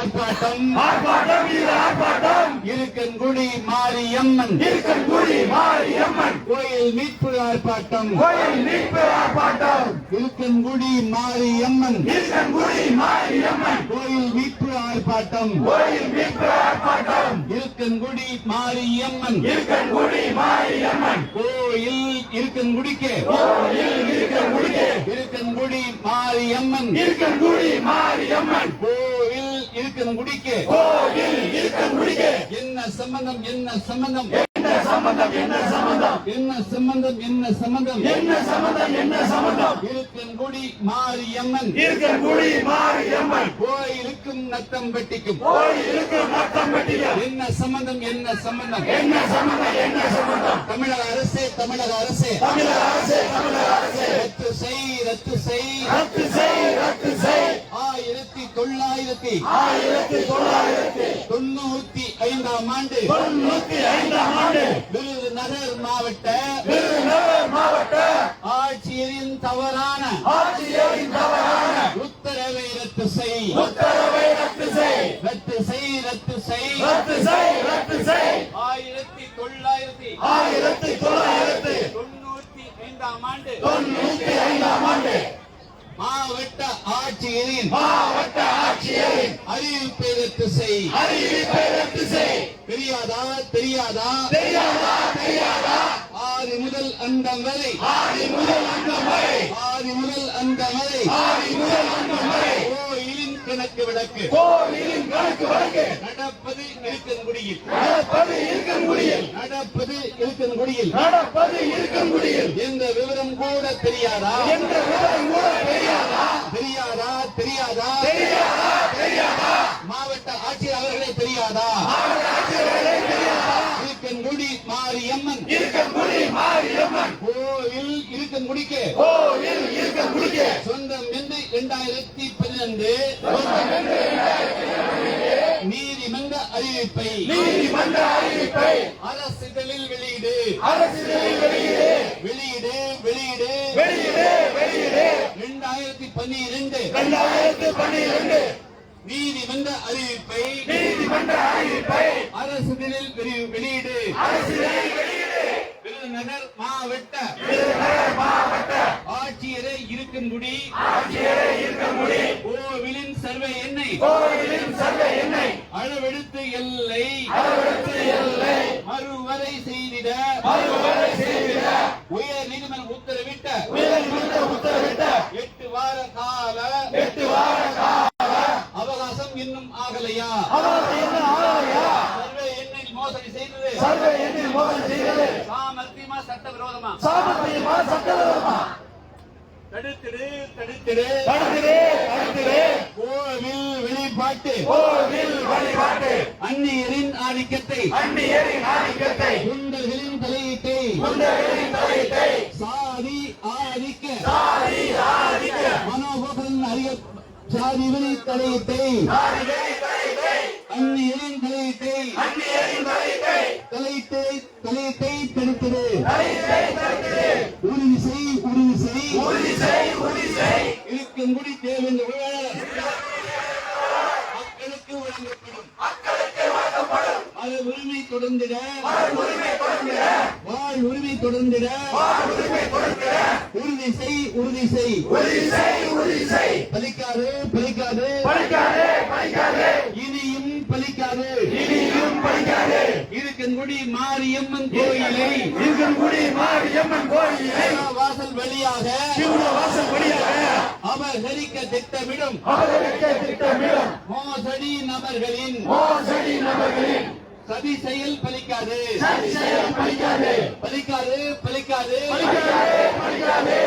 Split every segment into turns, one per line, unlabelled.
ஆர்ப்பாட்டம்.
ஆர்ப்பாட்டம் இது ஆர்ப்பாட்டம்.
இருக்கன்குடி மாரியம்மன்.
இருக்கன்குடி மாரியம்மன்.
கோயில் மீட்பு ஆர்ப்பாட்டம்.
கோயில் மீட்பு ஆர்ப்பாட்டம்.
இருக்கன்குடி மாரியம்மன்.
இருக்கன்குடி மாரியம்மன்.
கோயில் மீட்பு ஆர்ப்பாட்டம்.
கோயில் மீட்பு ஆர்ப்பாட்டம்.
இருக்கன்குடி மாரியம்மன்.
இருக்கன்குடி மாரியம்மன்.
கோயில் இருக்கன்குடிக்கு
கோயில் இருக்கன்குடிக்கு
இருக்கன்குடி மாரியம்மன்.
இருக்கன்குடி மாரியம்மன்.
கோயில் இருக்கன்குடிக்கு
கோயில் இருக்கன்குடிக்கு
என்ன சம்பந்தம் என்ன சம்பந்தம்?
என்ன சம்பந்தம் என்ன சம்பந்தம்?
என்ன சம்பந்தம் என்ன சம்பந்தம்
என்ன சம்பந்தம் என்ன சம்பந்தம்
இருக்கன்குடி மாரியம்மன்.
இருக்கன்குடி மாரியம்மன்
கோயிலுக்கும் நத்தம் வெட்டிக்கும்.
கோயிலுக்கு நத்தம் வெட்டிக்கும்
என்ன சம்பந்தம் என்ன சம்பந்தம்?
என்ன சம்பந்தம் என்ன சம்பந்தம்
தமிழக அரசே தமிழக அரசே.
தமிழக அரசே தமிழக அரசே
ரத்து செய் ரத்து செய்
ரத்து செய்.
ஆயிரத்தி தொண்ணூத்தி ஐந்தாம் ஆண்டு விருதுநகர் மாவட்ட
விருதுநகர் மாவட்ட
ஆட்சியரின் தவறான உத்தரவை ரத்து செய்
ரத்து செய்.
ரத்து செய் ரத்து செய். ஆயிரத்தி தொள்ளாயிரத்தி
ஆயிரத்தி தொள்ளாயிரத்தி
தொண்ணூத்தி ஐந்தாம் ஆண்டு
தொண்ணூத்தி ஐந்தாம் ஆண்டு
மாவட்ட ஆட்சியரின்
மாவட்ட ஆட்சியரின்
அறிவிப்பை ரத்து செய்
அறிவிப்பை ரத்து செய்
தெரியாதா தெரியாதா?
தெரியாதா தெரியாதா?
ஆதி முதல் அந்தம் வரை.
ஆதி முதல் அங்கம் வரை.
ஆதி முதல் அந்தம் வரை.
ஆதி முதல் அங்கம் வரை.
கணக்கு விளக்கு
கோவிலின் கணக்கு வழக்கு
நடப்பது இருக்கன்குடியில்
நடப்பது இருக்கன்குடியில்
நடப்பது இருக்கன்குடியில்
நடப்பது இருக்கன்குடியில்
எந்த விவரம் கூட தெரியாதா?
என்ற விவரம் கூட தெரியாதா?
தெரியாதா? தெரியாதா?
தெரியாதா? தெரியாதா?
மாவட்ட ஆட்சியர் அவர்களே தெரியாதா? மாரியம்மன்.
இருக்கன்குடி மாரியம்மன்.
கோயில் இருக்கன்குடிக்கு
கோவில் இருக்கன்குடிக்கு
சொந்தம் என்று இரண்டாயிரத்தி பன்னிரண்டு. நீதிமன்ற அறிவிப்பை.
நீதிமன்ற அறிவிப்பை.
அரசிதழில் வெளியீடு.
வெளியீடு.
வெளியீடு வெளியீடு.
வெளியீடு வெளியீடு.
இரண்டாயிரத்தி பன்னிரண்டு.
இரண்டாயிரத்து பன்னிரண்டு.
நீதிமன்ற அறிவிப்பை.
நீதிமன்ற அறிவிப்பை
அரசிதழில் வெளி- வெளியீடு.
அரசியல் வெளியீடு.
விருதுநகர் மாவட்ட. ஆட்சியரை இருக்கன்குடி
ஆட்சியரை இருக்கன்குடி
கோவிலின் சர்வே எண்ணை.
கோவிலின் சர்வே எண்ணெய்
அளவெடுத்து எல்லை.
அளவெடுத்து எல்லை.
மறுவரை செய்திட.
மறுவரை
சர்வே
எண்ணில் மோதல் செய்தது
சாமர்த்தியமா சட்டவிரோதமா?
சாமர்த்தியமா சட்டவிரோதமா?
தடுத்திடு தடுத்திடு.
தடுத்திரே தடுத்திரே
கோவில் வெளிப்பாட்டு
கோவில் வழிபாட்டு.
அந்நியரின் ஆதிக்கத்தை.
அந்நியரின் ஆதிக்கத்தை.
குண்டர்களின் தலையீட்டை.
குண்டர்களின் தலையீட்டை.
சாதி ஆதிக்க.
சாதி ஆதிக்க.
மனோபகரின் அறிய சாதி வெளி தலையீட்டை.
சாதிகளை தலையீட்டை.
அந்நியரின் தலையீட்டை
அந்நியரின் தலையீட்டை
தலையீட்டை தலையீட்டை தடுத்திடு
தலையீட்டை தடுத்திரே
உறுதி செய் உறுதி செய்.
உறுதி செய் உறுதி செய்.
இருக்கன்குடி தேவேந்திர உறவாளர் மக்களுக்கு வழங்கப்படும்.
மக்களுக்கு வழங்கப்படும்.
அது உரிமை தொடர்ந்திட.
உரிமை
வாழ் தொடர்ந்திட.
உரிமை கொடுக்கிற
உறுதி செய் உறுதி செய்.
உறுதி செய் உறுதி செய்.
பலிக்காது பலிக்காது.
படிக்காதே
இனியும் பலிக்காது.
இனியும் படிக்காதே
இருக்கன்குடி மாரியம்மன் கோயிலை
இருக்கன்குடி மாரியம்மன் கோயிலை?
வாசல் வழியாக
வாசல் வழியாக
அபகரிக்க திட்டமிடும்.
அவர்களுக்கு திட்டமிடும்.
மோசடி நபர்களின்
மோசடி நபர்களின்
சதி செயல் பலிக்காது.
சதி செயல் படிக்காதே
பலிக்காது பலிக்காது.
படிக்காதே படிக்காதே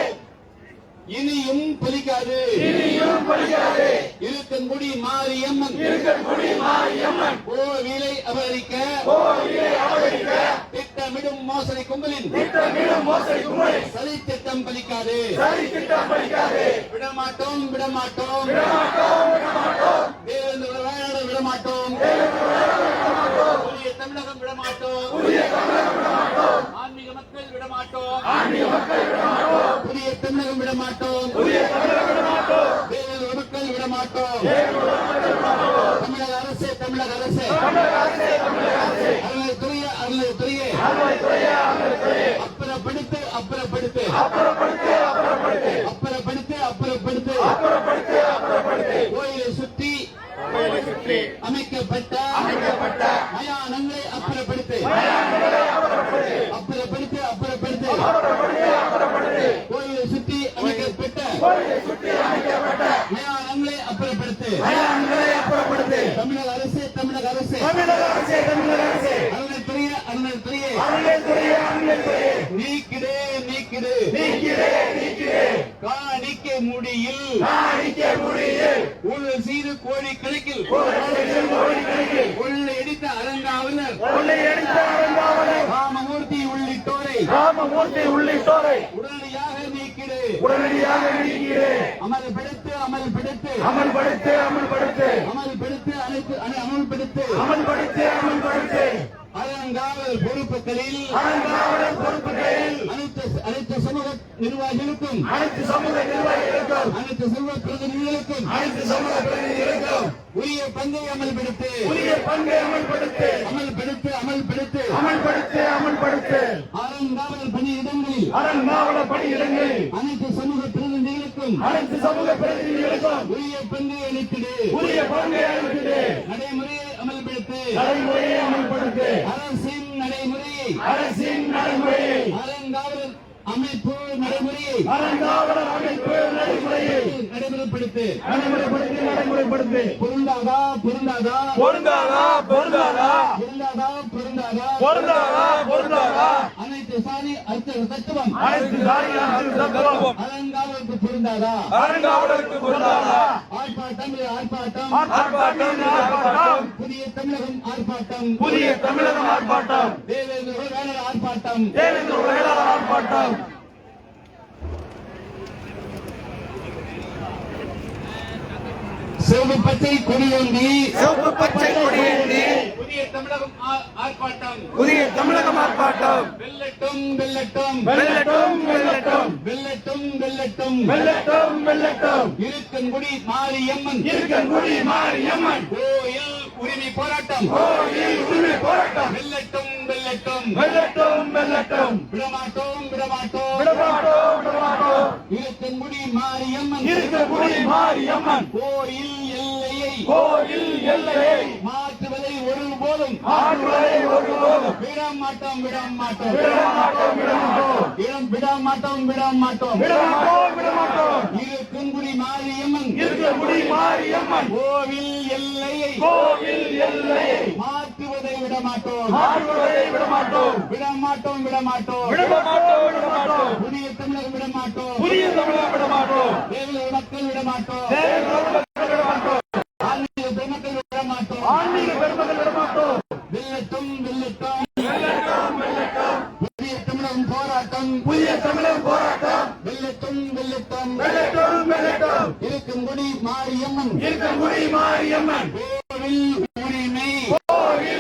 இனியும் பலிக்காது.
இனியும் படிக்காதே
இருக்கன்குடி மாரியம்மன்.
இருக்கன்குடி மாரியம்மன்.
கோவிலை அபகரிக்க.
கோயிலை அவதரிக்க
திட்டமிடும் மோசடி கும்பலின்
திட்டமிடும் மோசடி கும்பலை
சதி திட்டம் பலிக்காது.
சதி திட்டம் படிக்காதே
விடமாட்டோம். விடமாட்டோம்
விடமாட்டோம். விடமாட்டோம்
தேவேந்திர விளையாட விடமாட்டோம் புதிய தமிழகம் விடமாட்டோம் ஆன்மீக மக்கள் விடமாட்டோம்
ஆன்மீக மக்கள் விடமாட்டோம்
புதிய தமிழகம் விடமாட்டோம்
புதிய தமிழக விடமாட்டோம்
தேவேந்திர மக்கள் விடமாட்டோம்
விடமாட்டோம்
அரசு தமிழக அரசு அறநிலைத்துறையே அறநிலைத்துறையே அப்புறப்படுத்து அப்புறப்படுத்து. அப்புறப்படுத்து அப்புறப்படுத்து. கோயிலை சுற்றி அமைக்கப்பட்ட மயானங்களை அப்புறப்படுத்து. அப்புறப்படுத்து அப்புறப்படுத்து. கோயிலை சுற்றி அமைக்கப்பட்ட மயானங்களை அப்புறப்படுத்து. தமிழக அரசு தமிழக அரசே தமிழக அரசே. அருள் துறைய அருள் துறைய அருள் துறைய அருள் துறைய நீக்கிடு நீக்கிடு. நீக்கிடு நீக்கிடு. காணிக்க
முடியில். காணிக்க முடியில். உள்ள சீரு உள்ளிட்டோரை.
உடனடியாக நீ
உடனடியாக நீக்கிறேன்
அமல்படுத்து அமல்படுத்து.
அமல்படுத்து அமல்படுத்து.
அமல்படுத்து அனைத்து அனை- அமல்படுத்து.
அமல்படுத்து அமல்படுத்து.
அலங்காவல் பொறுப்புகளில்
அலங்காவலர் பொறுப்புகளில்
அனைத்து அனைத்து சமூக நிர்வாகிகளுக்கும்
அனைத்து சமூக நிர்வாகிகளுக்கும்
அனைத்து சமூக பிரதிநிதிகளுக்கும்
அனைத்து சமூக பிரதிநிதிகளுக்கும்
உரிய பங்கை அமல்படுத்து
உரிய பங்கை அமல்படுத்து
அமல்படுத்து அமல்படுத்து.
அமல்படுத்து அமல்படுத்து.
அறங்காவல் பணியிடங்களில்
அரண்மாவள பணியிடங்களில்
அனைத்து சமூக பிரதிநிதிகளுக்கும்
அனைத்து சமூக பிரதிநிதிகளுக்கும்
உரிய பங்கை அளித்திடு.
உரிய பங்கை அளித்தது
நடைமுறையை
நடைமுறையை அமல்படுத்து.
அரசின் நடைமுறையை
அரசின் நடைமுறையை
அலங்காவலர் அமைப்பு நடைமுறையை
அரங்காவலர் அமைப்பு நடைமுறையை
நடைமுறைப்படுத்து.
நடைமுறைப்படுத்தி நடைமுறைப்படுத்தி.
பொருந்தாதா பொருந்தாதா.
பொருந்தாதா பொருந்தாதா.
பொருந்தாதா பொருந்தாதா.
பொருந்தாதா பொருந்தாதா.
சாதி அர்த்த தத்துவம் அலங்காவலுக்கு பொருந்தாதா
பொருந்தாதா
ஆர்ப்பாட்டம் ஆர்ப்பாட்டம்.
ஆர்ப்பாட்டம்
புதிய தமிழகம் ஆர்ப்பாட்டம்.
புதிய தமிழகம் ஆர்ப்பாட்டம்.
தேவேந்திர வேளாளர் ஆர்ப்பாட்டம்.
தேவேந்திர வேளாளர் ஆர்ப்பாட்டம்.
சிவப்பு பச்சை கொடியேந்தி
சிவப்பு பச்சை கொடியேந்தி
தமிழகம் ஆர்ப்பாட்டம்.
புதிய தமிழகம் ஆர்ப்பாட்டம்.
வெல்லட்டும் வெல்லட்டும்.
வெல்லட்டும் வெல்லட்டும்.
வெல்லட்டும் வெல்லட்டும்.
வெல்லட்டும் வெல்லட்டும்.
இருக்கன்குடி மாரியம்மன்.
இருக்கன்குடி மாரியம்மன்.
கோயில் உரிமை போராட்டம்.
கோயில் உரிமை போராட்டம்.
வெல்லட்டும் வெல்லட்டும்.
வெல்லட்டும் வெல்லட்டும்.
விடமாட்டோம் விடமாட்டோம்.
விடமாட்டோம் விடமாட்டோம்.
இருக்கன்குடி மாரியம்மன்.
இருக்கன்குடி மாரியம்மன்.
கோயில் எல்லையை.
கோயில் எல்லையை.
ஒருபோதும். விட மாட்டோம் விட மாட்டோம். இடம் விட மாட்டோம். விட மாட்டோம்
விடமாட்டோம்
இருக்கன்குடி மாரியம்மன்.
இருக்கன்குடி மாரியம்மன்.
கோவில் எல்லையை
கோயில் எல்லையை
மாற்றுவதை விட மாட்டோம்.
விடமாட்டோம்
விட மாட்டோம். விட மாட்டோம்.
விடமாட்டோம் விடமாட்டோம்
புதிய தமிழகம் விட மாட்டோம்.
புதிய தமிழகம் விடமாட்டோம்
தேவையான மக்கள் விட மாட்டோம். புதிய தமிழர் போராட்டம்.
வெள்ளட்டும்
வெள்ளட்டும் வெள்ளட்டும்
வெள்ளட்டும் இருக்கும்படி
மாரியம்மன். இருக்கும்படி மாரியம்மன்.
கோவில் உரிமை.
கோவில்